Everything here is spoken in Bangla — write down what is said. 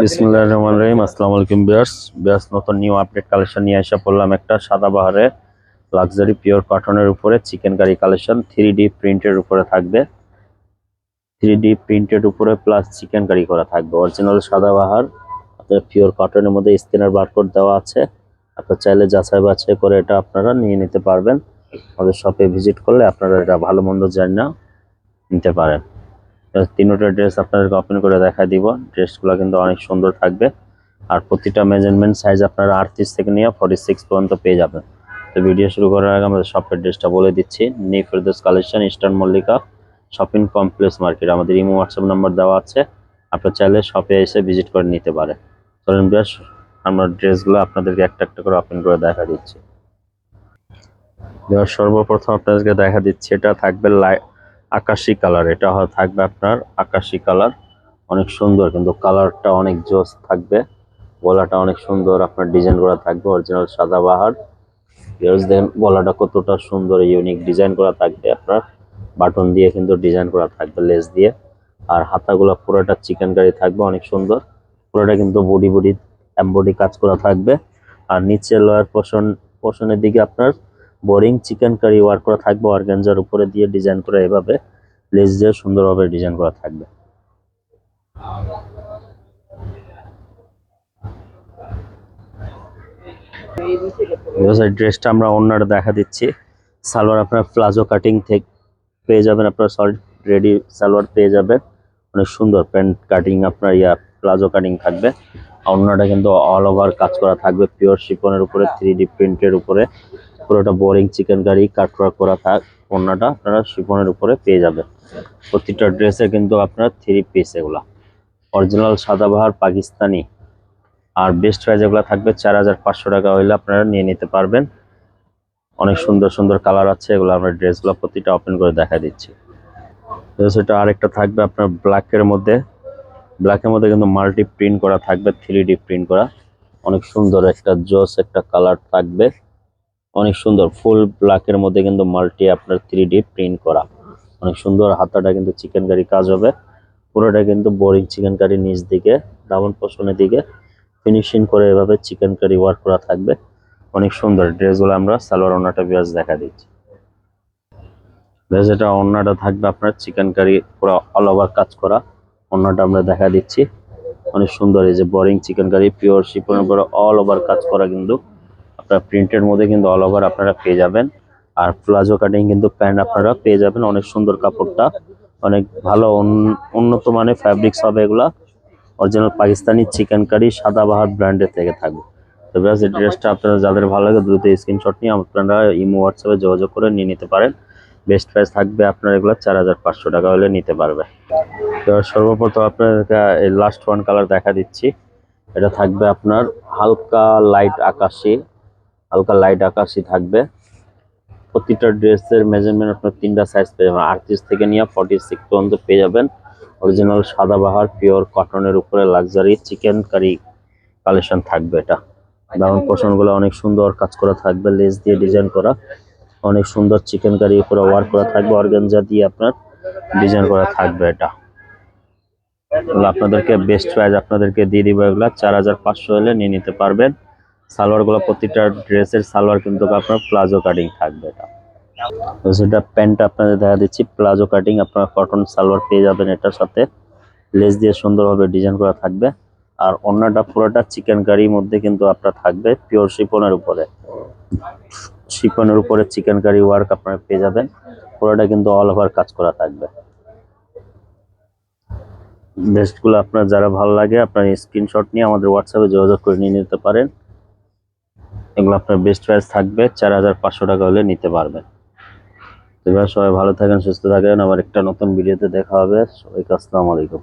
বিসমুল্লাহ রহমান রহিম। আসসালামু আলাইকুম বিয়ার্স বিয়ার্স নতুন নিউ আপডেট কালেকশন নিয়ে এসে পড়লাম একটা সাদা বাহারে লাক্সারি পিওর কটনের উপরে chicken curry collection three D প্রিন্টের উপরে থাকবে। থ্রি ডি প্রিন্টের উপরে প্লাস চিকেন কারি করা থাকবে। অরিজিনাল সাদা বাহার, আপনার পিওর কটনের মধ্যে স্ক্যানার বারকোড দেওয়া আছে। আপনার চাইলে যাচাই বাছাই করে এটা আপনারা নিয়ে নিতে পারবেন। আমাদের শপে ভিজিট করলে আপনারা এটা ভালো মন্দ জানি নিতে পারেন। তিনোটা ড্রেস আপনাদেরকে ওপেন করে দেখা দিব। ড্রেসগুলো কিন্তু অনেক সুন্দর থাকবে। আর প্রতিটা মেজারমেন্ট সাইজ আপনারা আটত্রিশ থেকে নিয়ে ফর্টি সিক্স পর্যন্ত পেয়ে যাবেন। তো ভিডিও শুরু করার আগে আমাদের শপের ড্রেসটা বলে দিচ্ছি। নি Ferdous collection Eastern Mallika shopping complex market আমাদের ইমো হোয়াটসঅ্যাপ নাম্বার দেওয়া আছে। আপনার চাইলে শপে এসে ভিজিট করে নিতে পারে চলেন বেশ, আমরা ড্রেসগুলো আপনাদেরকে একটা একটা করে ওপেন করে দেখা দিচ্ছি। সর্বপ্রথম আপনাদেরকে দেখা দিচ্ছি, এটা থাকবে লাই আকাশি কালার, এটা থাকবে আপনার আকাশি কালার, অনেক সুন্দর, কিন্তু কালারটা অনেক জোস থাকবে। গলাটা অনেক সুন্দর, আপনার ডিজাইন করা থাকবে অরিজিনাল সাদা বাহার। দেখেন গলাটা কতটা সুন্দর ইউনিক ডিজাইন করা থাকবে আপনার। বাটন দিয়ে কিন্তু ডিজাইন করা থাকবে লেস দিয়ে। আর হাতাগুলো পুরোটা চিকেন কারি থাকবে, অনেক সুন্দর। পুরোটা কিন্তু বডি বডি এমবডি কাজ করা থাকবে। আর নিচে লয়ার পোর্শন পোর্শনের দিকে আপনার বোরিং চিকেন কারি ওয়ার্ক করা থাকবে অর্গানজার উপরে দিয়ে ডিজাইন করা এভাবে। লেস দিয়ে সুন্দরভাবে ডিজাইন করা থাকবে। ড্রেসটা আমরা অন্যটা দেখা দিচ্ছি। সালোয়ার আপনার প্লাজো কাটিং থেকে পেয়ে যাবেন আপনার সলিড রেডি সালোয়ার পেয়ে যাবেন। অনেক সুন্দর প্যান্ট কাটিং আপনার ইয়া, প্লাজো কাটিং থাকবে। অন্যটা কিন্তু অল ওভার কাজ করা থাকবে পিওর শিপনের উপরে থ্রি ডি প্রিন্টের উপরে। পুরোটা বোরিং চিকেন কারি কাট করা থাক, অন্যটা আপনারা শিপনের উপরে পেয়ে যাবেন। প্রতিটা ড্রেসে কিন্তু আপনার থ্রি পিস এগুলা। অরিজিনাল সাদাবাহার, পাকিস্তানি। আর বেস্ট প্রাইস এগুলো থাকবে চার হাজার পাঁচশো টাকা হইলে আপনারা নিয়ে নিতে পারবেন। অনেক সুন্দর সুন্দর কালার আছে, এগুলো আমরা ড্রেসগুলো প্রতিটা ওপেন করে দেখা দিচ্ছি। সেটা আরেকটা থাকবে আপনার ব্ল্যাকের মধ্যে। ব্ল্যাকের মধ্যে কিন্তু মাল্টি প্রিন্ট করা থাকবে থ্রি ডি প্রিন্ট করা। অনেক সুন্দর একটা জোস একটা কালার থাকবে। অনেক সুন্দর, ফুল ব্ল্যাকের মধ্যে কিন্তু মাল্টি আপনার থ্রি ডি প্রিন্ট করা। অনেক সুন্দর, হাতাটা কিন্তু চিকেন কারি কাজ হবে। পুরোটা কিন্তু বোরিং চিকেন কারি নিচ দিকে দামন পোষণের দিকে। ফিনিশিং করে এভাবে চিকেন কারি ওয়ার্ক করা থাকবে। অনেক সুন্দর ড্রেসগুলো আমরা সালোয়ার ওনাটা বিয়াজ দেখা দিচ্ছি। এটা অন্যটা থাকবে আপনার চিকেন কারি পুরো অল ওভার কাজ করা। অন্যটা আমরা দেখা দিচ্ছি। অনেক সুন্দর, এই যে বোরিং চিকেন কারি পিওর শিপনের উপরে অল ওভার কাজ করা কিন্তু। আপনার প্রিন্টের মধ্যে কিন্তু অল ওভার আপনারা পেয়ে যাবেন। আর প্লাজো কাটিং কিন্তু প্যান্ট আপনারা পেয়ে যাবেন অনেক সুন্দর কাপড়টা। অনেক ভালো, উন- উন্নত মানের ফ্যাব্রিক্স হবে এগুলা। অরিজিনাল পাকিস্তানি চিকেন কারি সাদাবাহার ব্র্যান্ডের থেকে থাকবে। তো ব্যাস, এই ড্রেসটা আপনারা যাদের ভালো লাগে দ্রুত স্ক্রিনশট নিয়ে আপনারা ইমো হোয়াটসঅ্যাপে যোগাযোগ করে নিয়ে নিতে পারেন। বেস্ট প্রাইস থাকবে আপনার এগুলো চার হাজার পাঁচশো টাকা হলে নিতে পারবে। তো সর্বপ্রথম আপনাদেরকে এই লাস্ট ওয়ান কালার দেখা দিচ্ছি। এটা থাকবে আপনার হালকা লাইট আকাশি। হালকা লাইট আকাশি থাকবে। প্রতিটা ড্রেসের মেজারমেন্ট আপনার তিনটা সাইজ পেয়ে যাবেন। আটত্রিশ থেকে নিয়ে ফর্টি সিক্স পর্যন্ত পেয়ে যাবেন। অরিজিনাল সাদাবাহার পিওর কটনের উপরে লাক্সারি চিকেন কারি কালেকশন থাকবে এটা। দামন পোষণগুলো অনেক সুন্দর কাজ করা থাকবে লেস দিয়ে ডিজাইন করা। অনেক সুন্দর চিকেন কারি উপরে ওয়ার্ক করা থাকবে অর্গানজা দিয়ে আপনার ডিজাইন করা থাকবে এটা। আপনাদেরকে বেস্ট প্রাইস আপনাদেরকে দিয়ে দিব এগুলো। চার হাজার পাঁচশো হলে নিয়ে নিতে পারবেন। সালোয়ারগুলো প্রতিটা ড্রেসের সালোয়ার কিন্তু আপনার প্লাজো কাটিং থাকবে এটা। সেটা প্যান্ট আপনাদের দেখা দিচ্ছি, প্লাজো কাটিং, আপনার কটন সালোয়ার পেয়ে যাবেন এটার সাথে। লেস দিয়ে সুন্দরভাবে ডিজাইন করা থাকবে। আর অন্যটা পুরোটা চিকেন কারির মধ্যে কিন্তু আপনার থাকবে পিওর শিপনের উপরে। শিপনের উপরে চিকেন কারি ওয়ার্ক আপনারা পেয়ে যাবেন। পুরোটা কিন্তু অল ওভার কাজ করা থাকবে। ড্রেসগুলো আপনার যারা ভালো লাগে, আপনার স্ক্রিনশট নিয়ে আমাদের হোয়াটসঅ্যাপে যোগাযোগ করে নিয়ে নিতে পারেন। এগুলো আপনার বেস্ট প্রাইস থাকবে, চার হাজার পাঁচশো টাকা হলে নিতে পারবেন। এবার সবাই ভালো থাকেন, সুস্থ থাকেন। আবার একটা নতুন ভিডিওতে দেখা হবে। সবাইকে আসসালামু আলাইকুম।